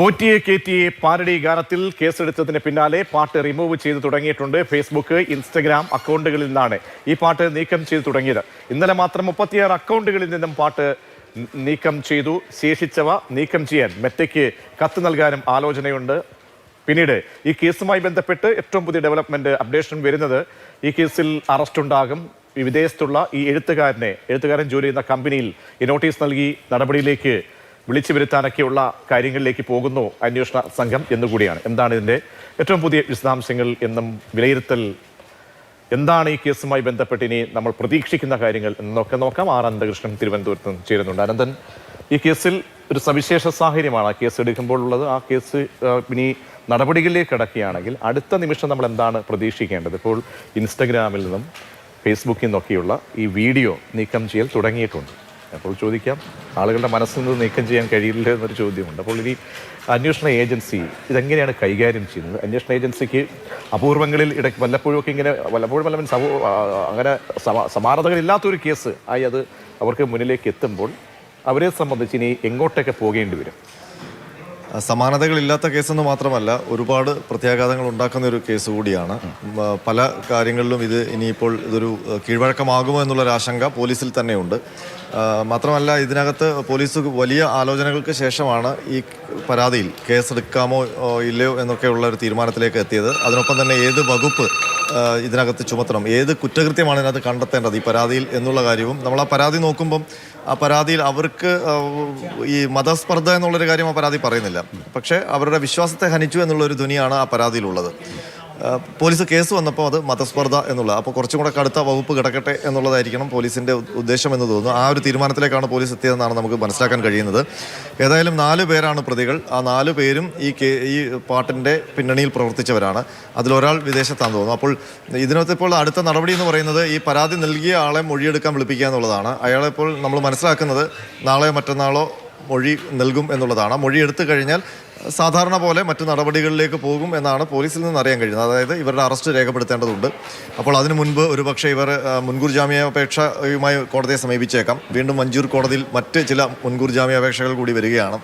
പോറ്റിയെ കേറ്റിയെ parody ഗാനത്തിൽ കേസെടുത്തതിന് പിന്നാലെ പാട്ട് remove ചെയ്ത് തുടങ്ങിയിട്ടുണ്ട് ഫേസ്ബുക്ക് ഇൻസ്റ്റഗ്രാം അക്കൗണ്ടുകളിൽ നിന്നാണ് ഈ പാട്ട് നീക്കം ചെയ്തു തുടങ്ങിയത്. ഇന്നലെ മാത്രം മുപ്പത്തിയാറ് അക്കൗണ്ടുകളിൽ നിന്നും പാട്ട് നീക്കം ചെയ്തു. ശേഷിച്ചവ നീക്കം ചെയ്യാൻ മെറ്റയ്ക്ക് കത്ത് നൽകാനും ആലോചനയുണ്ട്. പിന്നീട് ഈ കേസുമായി ബന്ധപ്പെട്ട് ഏറ്റവും പുതിയ ഡെവലപ്മെന്റ് അപ്ഡേഷൻ വരുന്നത് ഈ കേസിൽ അറസ്റ്റ് ഉണ്ടാകും വിദേശത്തുള്ള ഈ എഴുത്തുകാരനെ എഴുത്തുകാരൻ ജോലി ചെയ്യുന്ന കമ്പനിയിൽ ഈ നോട്ടീസ് നൽകി നടപടിയിലേക്ക് വിളിച്ചു വരുത്താനൊക്കെയുള്ള കാര്യങ്ങളിലേക്ക് പോകുന്നു അന്വേഷണ സംഘം എന്നുകൂടിയാണ്. എന്താണ് ഇതിന്റെ ഏറ്റവും പുതിയ വിശദാംശങ്ങൾ എന്നും വിലയിരുത്തൽ? എന്താണ് ഈ കേസുമായി ബന്ധപ്പെട്ട് ഇനി നമ്മൾ പ്രതീക്ഷിക്കുന്ന കാര്യങ്ങൾ എന്നൊക്കെ നോക്കാം. ആർ. അനന്തകൃഷ്ണൻ തിരുവനന്തപുരത്ത് നിന്ന് ചേരുന്നുണ്ട്. അനന്തൻ ഈ കേസിൽ ഒരു സവിശേഷ സാഹചര്യമാണ് ആ കേസ് എടുക്കുമ്പോൾ ഉള്ളത് ആ കേസ് ഇനി നടപടികളിലേക്ക് കിടക്കുകയാണെങ്കിൽ അടുത്ത നിമിഷം നമ്മൾ എന്താണ് പ്രതീക്ഷിക്കേണ്ടത്? ഇപ്പോൾ ഇൻസ്റ്റഗ്രാമിൽ നിന്നും ഫേസ്ബുക്കിൽ നിന്നൊക്കെയുള്ള ഈ വീഡിയോ നീക്കം ചെയ്യൽ തുടങ്ങിയിട്ടുണ്ട്. അപ്പോൾ ചോദിക്കാം ആളുകളുടെ മനസ്സിൽ നിന്ന് നീക്കം ചെയ്യാൻ കഴിയില്ല എന്നൊരു ചോദ്യമുണ്ട്. അപ്പോൾ ഇനി അന്വേഷണ ഏജൻസി ഇതെങ്ങനെയാണ് കൈകാര്യം ചെയ്യുന്നത്? അന്വേഷണ ഏജൻസിക്ക് അപൂർവങ്ങളിൽ ഇടയ്ക്ക് വല്ലപ്പോഴുമൊക്കെ ഇങ്ങനെ വല്ലപ്പോഴും വല്ല അങ്ങനെ സമ സമാനതകളില്ലാത്തൊരു കേസ് ആയി അത് അവർക്ക് മുന്നിലേക്ക് എത്തുമ്പോൾ അവരെ സംബന്ധിച്ച് ഇനി എങ്ങോട്ടൊക്കെ പോകേണ്ടി വരും? സമാനതകളില്ലാത്ത കേസെന്ന് മാത്രമല്ല ഒരുപാട് പ്രത്യാഘാതങ്ങൾ ഉണ്ടാക്കുന്ന ഒരു കേസ് കൂടിയാണ്. പല കാര്യങ്ങളിലും ഇത് ഇനിയിപ്പോൾ ഇതൊരു കീഴ്വഴക്കമാകുമോ എന്നുള്ളൊരു ആശങ്ക പോലീസിൽ തന്നെയുണ്ട്. മാത്രമല്ല ഇതിനകത്ത് പോലീസ് വലിയ ആലോചനകൾക്ക് ശേഷമാണ് ഈ പരാതിയിൽ കേസെടുക്കാമോ ഇല്ലയോ എന്നൊക്കെയുള്ള ഒരു തീരുമാനത്തിലേക്ക് എത്തിയത്. അതിനൊപ്പം തന്നെ ഏത് വകുപ്പ് ഇതിനകത്ത് ചുമത്തണം ഏത് കുറ്റകൃത്യമാണ് ഇതിനകത്ത് കണ്ടെത്തേണ്ടത് ഈ പരാതിയിൽ എന്നുള്ള കാര്യവും. നമ്മൾ ആ പരാതി നോക്കുമ്പം ആ പരാതിയിൽ അവർക്ക് ഈ മതസ്പർദ്ധ എന്നുള്ളൊരു കാര്യം ആ പരാതി പറയുന്നില്ല. പക്ഷേ അവരുടെ വിശ്വാസത്തെ ഹനിച്ചു എന്നുള്ളൊരു ധ്വനിയാണ് ആ പരാതിയിലുള്ളത്. പോലീസ് കേസ് വന്നപ്പോൾ അത് മതസ്പർദ്ധ എന്നുള്ളത്. അപ്പോൾ കുറച്ചും കൂടെ കടുത്ത വകുപ്പ് കിടക്കട്ടെ എന്നുള്ളതായിരിക്കണം പോലീസിന്റെ ഉദ്ദേശം എന്ന് തോന്നുന്നു. ആ ഒരു തീരുമാനത്തിലേക്കാണ് പോലീസ് എത്തിയതെന്നാണ് നമുക്ക് മനസ്സിലാക്കാൻ കഴിയുന്നത്. ഏതായാലും നാല് പേരാണ് പ്രതികൾ. ആ നാല് പേരും ഈ കേ ഈ പാട്ടിന്റെ പിന്നണിയിൽ പ്രവർത്തിച്ചവരാണ്. അതിലൊരാൾ വിദേശത്താണെന്ന് തോന്നുന്നു. അപ്പോൾ ഇതിനകത്ത് ഇപ്പോൾ അടുത്ത നടപടി എന്ന് പറയുന്നത് ഈ പരാതി നൽകിയ ആളെ മൊഴിയെടുക്കാൻ വിളിപ്പിക്കുക എന്നുള്ളതാണ്. അയാളെ ഇപ്പോൾ നമ്മൾ മനസ്സിലാക്കുന്നത് നാളെ മറ്റന്നാളോ മൊഴി നൽകും എന്നുള്ളതാണ്. മൊഴി എടുത്തു കഴിഞ്ഞാൽ സാധാരണ പോലെ മറ്റു നടപടികളിലേക്ക് പോകും എന്നാണ് പോലീസിൽ നിന്ന് അറിയാൻ കഴിയുന്നത്. അതായത് ഇവരുടെ അറസ്റ്റ് രേഖപ്പെടുത്തേണ്ടതുണ്ട്. അപ്പോൾ അതിനു മുൻപ് ഒരുപക്ഷെ ഇവർ മുൻകൂർ ജാമ്യാപേക്ഷയുമായി കോടതിയെ സമീപിച്ചേക്കാം. വീണ്ടും മഞ്ചൂർ കോടതിയിൽ മറ്റ് ചില മുൻകൂർ ജാമ്യാപേക്ഷകൾ കൂടി വരികയാണ്.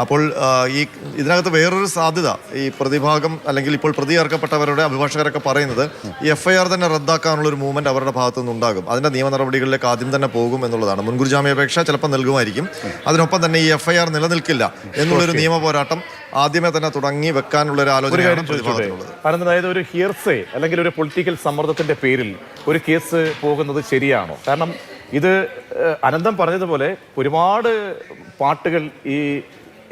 അപ്പോൾ ഈ ഇതിനകത്ത് വേറൊരു സാധ്യത ഈ പ്രതിഭാഗം അല്ലെങ്കിൽ ഇപ്പോൾ പ്രതി ഇറക്കപ്പെട്ടവരുടെ അഭിഭാഷകരൊക്കെ പറയുന്നത് ഈ എഫ് ഐ ആർ തന്നെ റദ്ദാക്കാനുള്ള ഒരു മൂവ്മെന്റ് അവരുടെ ഭാഗത്തു നിന്നുണ്ടാകും അതിന്റെ നിയമ നടപടികളിലേക്ക് ആദ്യം തന്നെ പോകും എന്നുള്ളതാണ്. മുൻകൂർ ജാമ്യാപേക്ഷ ചിലപ്പോൾ നൽകുമായിരിക്കും. അതിനൊപ്പം തന്നെ ഈ എഫ് ഐ ആർ നിലനിൽക്കില്ല എന്നുള്ളൊരു നിയമ പോരാട്ടം ആദ്യമേ തന്നെ തുടങ്ങി വെക്കാനുള്ള ഒരു ആലോചന കാരണം അതായത് ഒരു ഹിയർസേ അല്ലെങ്കിൽ ഒരു പൊളിറ്റിക്കൽ സമ്മർദ്ദത്തിന്റെ പേരിൽ ഒരു കേസ് പോകുന്നത് ശരിയാണോ? കാരണം ഇത് അനന്തം പറഞ്ഞതുപോലെ ഒരുപാട് പാട്ടുകൾ ഈ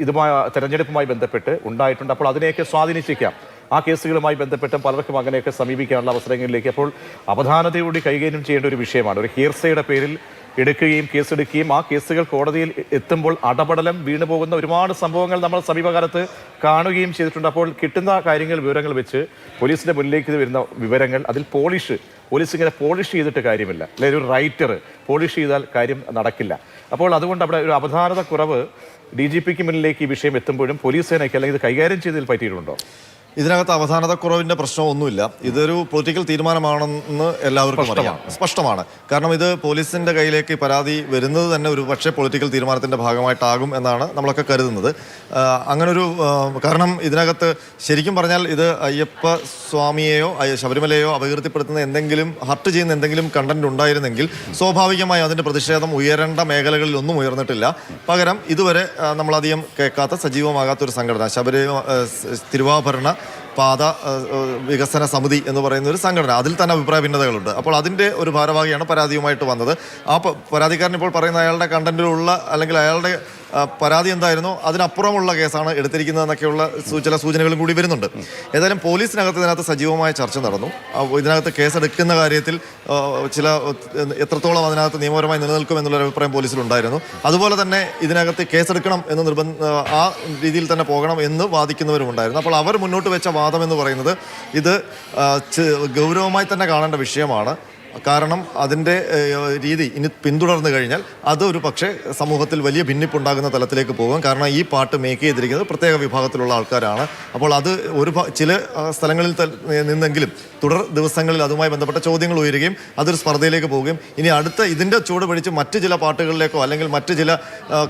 ഇതുമായി തെരഞ്ഞെടുപ്പുമായി ബന്ധപ്പെട്ട് ഉണ്ടായിട്ടുണ്ട്. അപ്പോൾ അതിനെയൊക്കെ സ്വാധീനിച്ചേക്കാം ആ കേസുകളുമായി ബന്ധപ്പെട്ട് പലർക്കും അങ്ങനെയൊക്കെ സമീപിക്കാനുള്ള അവസരങ്ങളിലേക്ക് അപ്പോൾ അവധാനതയോടെ കൈകാര്യം ചെയ്യേണ്ട ഒരു വിഷയമാണ്. ഒരു ഹീർസയുടെ പേരിൽ എടുക്കുകയും കേസെടുക്കുകയും ആ കേസുകൾ കോടതിയിൽ എത്തുമ്പോൾ അടപടലം വീണു പോകുന്ന ഒരുപാട് സംഭവങ്ങൾ നമ്മൾ സമീപകാലത്ത് കാണുകയും ചെയ്തിട്ടുണ്ട്. അപ്പോൾ കിട്ടുന്ന കാര്യങ്ങൾ വിവരങ്ങൾ വെച്ച് പോലീസിന്റെ മുന്നിലേക്ക് വരുന്ന വിവരങ്ങൾ അതിൽ പോളിഷ് പോലീസ് ഇങ്ങനെ പോളിഷ് ചെയ്തിട്ട് കാര്യമില്ല. അല്ലെങ്കിൽ ഒരു റൈറ്റർ പോളിഷ് ചെയ്താൽ കാര്യം നടക്കില്ല. അപ്പോൾ അതുകൊണ്ട് അവിടെ ഒരു അവധാനത കുറവ് ഡി ജി പിക്ക് മുന്നിലേക്ക് ഈ വിഷയം എത്തുമ്പോഴും പോലീസ് സേനയ്ക്ക് അല്ലെങ്കിൽ ഇത് കൈകാര്യം ചെയ്തതിൽ പറ്റിയിട്ടുണ്ടോ? ഇതിനകത്ത് അവധാനതക്കുറവിന്റെ പ്രശ്നമൊന്നുമില്ല. ഇതൊരു പൊളിറ്റിക്കൽ തീരുമാനമാണെന്ന് എല്ലാവർക്കും അറിയാം. സ്പഷ്ടമാണ്. കാരണം ഇത് പോലീസിന്റെ കയ്യിലേക്ക് പരാതി വരുന്നത് തന്നെ ഒരു പക്ഷേ പൊളിറ്റിക്കൽ തീരുമാനത്തിന്റെ ഭാഗമായിട്ടാകും എന്നാണ് നമ്മളൊക്കെ കരുതുന്നത്. അങ്ങനൊരു കാരണം ഇതിനകത്ത് ശരിക്കും പറഞ്ഞാൽ ഇത് അയ്യപ്പ സ്വാമിയെയോ ശബരിമലയോ ശബരിമലയെയോ അപകീർത്തിപ്പെടുത്തുന്ന എന്തെങ്കിലും ഹർട്ട് ചെയ്യുന്ന എന്തെങ്കിലും കണ്ടന്റ് ഉണ്ടായിരുന്നെങ്കിൽ സ്വാഭാവികമായി അതിന്റെ പ്രതിഷേധം ഉയരേണ്ട മേഖലകളിൽ ഒന്നും ഉയർന്നിട്ടില്ല. പകരം ഇതുവരെ നമ്മളധികം കേൾക്കാത്ത സജീവമാകാത്ത ഒരു സംഘടന ശബരി തിരുവാഭരണ പാത വികസന സമിതി എന്ന് പറയുന്ന ഒരു സംഘടന. അതിൽ തന്നെ അഭിപ്രായ ഭിന്നതകളുണ്ട്. അപ്പോൾ അതിന്റെ ഒരു ഭാരവാഹിയാണ് പരാതിയുമായിട്ട് വന്നത്. ആ പരാതിക്കാരൻ ഇപ്പോൾ പറയുന്ന അയാളുടെ കണ്ടന്റിലുള്ള അല്ലെങ്കിൽ അയാളുടെ പരാതി എന്തായിരുന്നോ? അതിനപ്പുറമുള്ള കേസാണ് എടുത്തിരിക്കുന്നതെന്നൊക്കെയുള്ള ചില സൂചനകളും കൂടി വരുന്നുണ്ട്. ഏതായാലും പോലീസിനകത്ത് ഇതിനകത്ത് സജീവമായ ചർച്ച നടന്നു. ഇതിനകത്ത് കേസെടുക്കുന്ന കാര്യത്തിൽ ചില എത്രത്തോളം അതിനകത്ത് നിയമപരമായി നിലനിൽക്കും എന്നുള്ളൊരു അഭിപ്രായം പോലീസിലുണ്ടായിരുന്നു. അതുപോലെ തന്നെ ഇതിനകത്ത് കേസെടുക്കണം എന്ന് നിർബന്ധ ആ രീതിയിൽ തന്നെ പോകണം എന്ന് വാദിക്കുന്നവരുമുണ്ടായിരുന്നു. അപ്പോൾ അവർ മുന്നോട്ട് വെച്ച വാദം എന്ന് പറയുന്നത് ഇത് ഗൗരവമായി തന്നെ കാണേണ്ട വിഷയമാണ്. കാരണം അതിന്റെ രീതി ഇനി പിന്തുടർന്നു കഴിഞ്ഞാൽ അത് ഒരു പക്ഷേ സമൂഹത്തിൽ വലിയ ഭിന്നിപ്പുണ്ടാകുന്ന തലത്തിലേക്ക് പോകും. കാരണം ഈ പാട്ട് മേക്ക് ചെയ്തിരിക്കുന്നത് പ്രത്യേക വിഭാഗത്തിലുള്ള ആൾക്കാരാണ്. അപ്പോൾ അത് ഒരു ചില സ്ഥലങ്ങളിൽ നിന്നെങ്കിലും തുടർ ദിവസങ്ങളിൽ അതുമായി ബന്ധപ്പെട്ട ചോദ്യങ്ങൾ ഉയരുകയും അതൊരു സ്പർദ്ധയിലേക്ക് പോവുകയും ഇനി അടുത്ത ഇതിന്റെ ചൂട് പിടിച്ച് മറ്റ് ചില പാട്ടുകളിലേക്കോ അല്ലെങ്കിൽ മറ്റ് ചില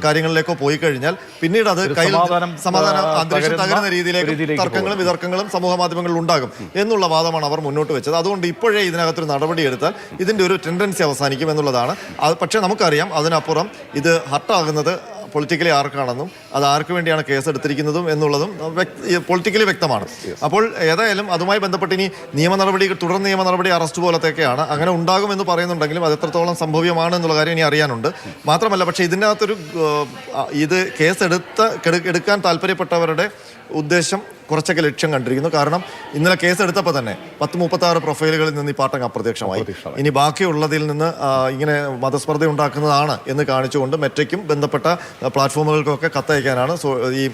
കാര്യങ്ങളിലേക്കോ പോയി കഴിഞ്ഞാൽ പിന്നീട് അത് കയ്യിൽ സമാധാനം, അന്തരീക്ഷം തകരുന്ന രീതിയിലേക്ക് തർക്കങ്ങളും വിതർക്കങ്ങളും സമൂഹ മാധ്യമങ്ങളിൽ ഉണ്ടാകും എന്നുള്ള വാദമാണ് അവർ മുന്നോട്ട് വെച്ചത്. അതുകൊണ്ട് ഇപ്പോഴേ ഇതിനകത്തൊരു നടപടി ഇതിന്റെ ഒരു ടെൻഡൻസി അവസാനിക്കും എന്നുള്ളതാണ്. അത് പക്ഷേ നമുക്കറിയാം അതിനപ്പുറം ഇത് ഹർട്ടാകുന്നത് പൊളിറ്റിക്കലി ആർക്കാണെന്നും അത് ആർക്ക് വേണ്ടിയാണ് കേസ് എടുത്തിരിക്കുന്നതും എന്നുള്ളതും പൊളിറ്റിക്കലി വ്യക്തമാണ്. അപ്പോൾ ഏതായാലും അതുമായി ബന്ധപ്പെട്ട് ഇനി നിയമ നടപടി തുടർ നിയമ നടപടി അറസ്റ്റ് പോലത്തെയൊക്കെയാണ്. അങ്ങനെ ഉണ്ടാകുമെന്ന് പറയുന്നുണ്ടെങ്കിലും അത് എത്രത്തോളം സംഭവ്യമാണ് എന്നുള്ള കാര്യം ഇനി അറിയാനുണ്ട്. മാത്രമല്ല പക്ഷേ ഇതിന്റെ അകത്തൊരു ഇത് കേസ് എടുത്ത എടുക്കാൻ താല്പര്യപ്പെട്ടവരുടെ ഉദ്ദേശം കുറച്ചൊക്കെ ലക്ഷ്യം കണ്ടിരിക്കുന്നു. കാരണം ഇന്നലെ കേസ് എടുത്തപ്പോൾ തന്നെ പത്ത് മുപ്പത്തി ആറ് പ്രൊഫൈലുകളിൽ നിന്ന് ഈ പാട്ടങ്ങ് അപ്രത്യക്ഷമായി. ഇനി ബാക്കിയുള്ളതിൽ നിന്ന് ഇങ്ങനെ മതസ്പർദ്ധ ഉണ്ടാക്കുന്നതാണ് എന്ന് കാണിച്ചുകൊണ്ട് മെറ്റയ്ക്കും ബന്ധപ്പെട്ട പ്ലാറ്റ്ഫോമുകൾക്കൊക്കെ കത്തയക്കാനാണ് സോ- ഈ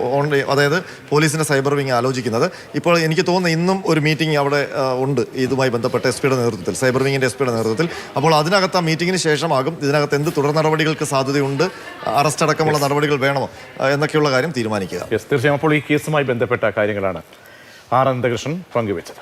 ഓൺലൈൻ അതായത് പോലീസിന്റെ സൈബർ വിങ് ആലോചിക്കുന്നത്. ഇപ്പോൾ എനിക്ക് തോന്നുന്നു ഇന്നും ഒരു മീറ്റിംഗ് അവിടെ ഉണ്ട്. ഇതുമായി ബന്ധപ്പെട്ട എസ് പിയുടെ നേതൃത്വത്തിൽ സൈബർ വിങ്ങിന്റെ എസ് പിയുടെ നേതൃത്വത്തിൽ. അപ്പോൾ അതിനകത്ത് ആ മീറ്റിംഗിന് ശേഷമാകും. ഇതിനകത്ത് എന്ത് തുടർ നടപടികൾക്ക് സാധ്യതയുണ്ട് അറസ്റ്റ് അടക്കമുള്ള നടപടികൾ വേണമോ എന്നൊക്കെയുള്ള കാര്യം തീരുമാനിക്കുക. തീർച്ചയായും. അപ്പോൾ ഈ കേസുമായി ബന്ധപ്പെട്ട കാര്യങ്ങളാണ് ആർ അനന്തകൃഷ്ണൻ പങ്കുവച്ചത്.